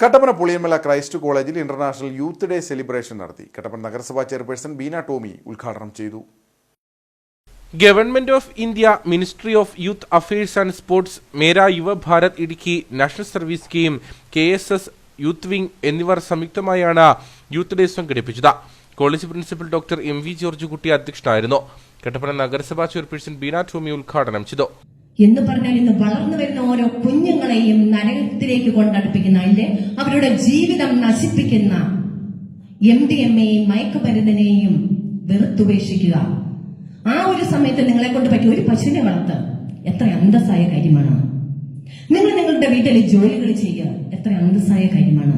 Kattappana Puliyamala Christ കോളേജിൽ international youth day celebration നടത്തി. കട്ടപ്പന നഗരസഭാ ചെയർപേഴ്സൺ ബീന ടോമി ഉദ്ഘാടനം ചെയ്തു. Government of India ministry of youth affairs and sports Mera Yuva Bharat Idukki national service scheme K S S youth wing എന്നിവർ സംയുക്തമായാണ് youth day സംഘടിപ്പിച്ചത്. College principal doctor M V George Kutty അധ്യക്ഷനായിരുന്നു. കട്ടപ്പന നഗരസഭാ chairperson Beena Tomy ഉദ്ഘാടനം ചെയ്തു. എന്ന് പറഞ്ഞാൽ ഇന്ന് വളർന്നു വരുന്ന ഓരോ കുഞ്ഞുങ്ങളെയും നരകത്തിലേക്ക് കൊണ്ടടുപ്പിക്കുന്ന അല്ലെ? അവരുടെ ജീവിതം നശിപ്പിക്കുന്ന എം ഡി എം എയും മയക്കുമരുന്നിനെയും വെറുത്തുപേക്ഷിക്കുക ആ ഒരു സമയത്ത് നിങ്ങളെ കൊണ്ട് പറ്റിയ ഒരു പശുവിനെ വളർത്ത്. എത്ര അന്തസ്സായ കാര്യമാണ്. നിങ്ങൾ നിങ്ങളുടെ വീട്ടിലെ ജോലികൾ ചെയ്യുക. എത്ര അന്തസ്സായ കാര്യമാണ്.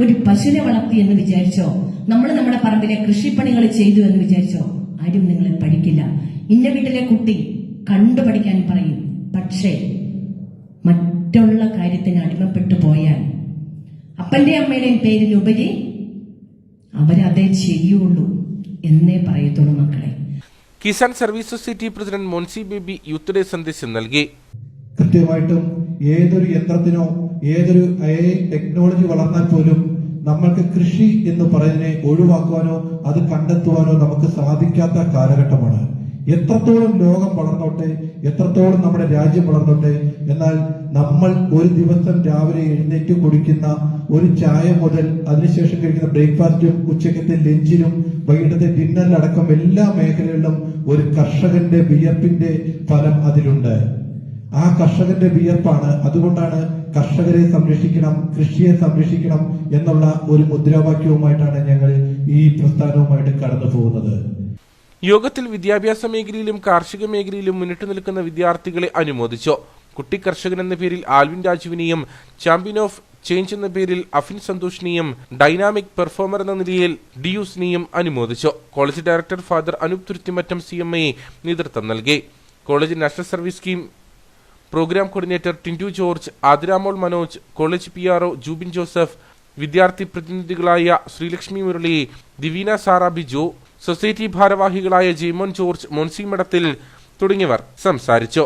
ഒരു പശുവിനെ വളർത്തി എന്ന് വിചാരിച്ചോ? നമ്മൾ നമ്മുടെ പറമ്പിലെ കൃഷിപ്പണികൾ ചെയ്തു എന്ന് വിചാരിച്ചോ? ആരും നിങ്ങളെ പഠിക്കില്ല. ഇന്ന വീട്ടിലെ കുട്ടി കണ്ടു പഠിക്കാൻ പറയും. പക്ഷേ മറ്റുള്ള കാര്യത്തിന് അടിമപ്പെട്ടു പോയാൽ അപ്പന്റെ അമ്മയുടെയും പേരിലുപരി അവരതേ ചെയ്യുള്ളൂ എന്നേ പറയത്തുള്ളൂ മക്കളെ. Kisan service society president Moncy Baby youth day സന്ദേശം നൽകി. കൃത്യമായിട്ടും ഏതൊരു യന്ത്രത്തിനോ ഏതൊരു എ ടെക്നോളജി വളർന്നാൽ പോലും നമ്മൾക്ക് കൃഷി എന്ന് പറയുന്നതിനെ ഒഴിവാക്കുവാനോ അത് കണ്ടെത്തുവാനോ നമുക്ക് സാധിക്കാത്ത കാലഘട്ടമാണ്. എത്രത്തോളം ലോകം വളർന്നോട്ടെ എത്രത്തോളം നമ്മുടെ രാജ്യം വളർന്നോട്ടെ എന്നാൽ നമ്മൾ ഒരു ദിവസം രാവിലെ എഴുന്നേറ്റ് കുടിക്കുന്ന ഒരു ചായ മുതൽ അതിനുശേഷം കഴിക്കുന്ന ബ്രേക്ക്ഫാസ്റ്റും ഉച്ചക്കത്തെ ലഞ്ചിനും വൈകിട്ടത്തെ ഡിന്നറിലടക്കം എല്ലാ മേഖലകളിലും ഒരു കർഷകന്റെ വിയർപ്പിന്റെ ഫലം അതിലുണ്ട്. ആ കർഷകന്റെ വിയർപ്പാണ്. അതുകൊണ്ടാണ് കർഷകരെ സംരക്ഷിക്കണം കൃഷിയെ സംരക്ഷിക്കണം എന്നുള്ള ഒരു മുദ്രാവാക്യവുമായിട്ടാണ് ഞങ്ങൾ ഈ പ്രസ്ഥാനവുമായിട്ട് കടന്നു പോകുന്നത് യോഗത്തിൽ വിദ്യാഭ്യാസ മേഖലയിലും കാർഷിക മേഖലയിലും മുന്നിട്ട് നിൽക്കുന്ന വിദ്യാർത്ഥികളെ അനുമോദിച്ചു. കുട്ടി കർഷകൻ എന്ന പേരിൽ ആൽവിൻ രാജുവിനെയും ചാമ്പ്യൻ ഓഫ് ചേഞ്ച് എന്ന പേരിൽ അഫിൻ സന്തോഷിനെയും ഡൈനാമിക് പെർഫോമർ എന്ന നിലയിൽ ഡിയൂസിനെയും അനുമോദിച്ചു. College director father Anoop Thuruthimattam C M A നേതൃത്വം നൽകി. College national service scheme programme coordinator Tintu George Adiramol Manoj college P RO Jubin Joseph വിദ്യാർത്ഥി പ്രതിനിധികളായ ശ്രീലക്ഷ്മി മുരളി ദിവീന സാറാ ബിജു സൊസൈറ്റി ഭാരവാഹികളായ ജീമോൻ ജോർജ് മോൻസി മഠത്തിൽ തുടങ്ങിയവർ സംസാരിച്ചു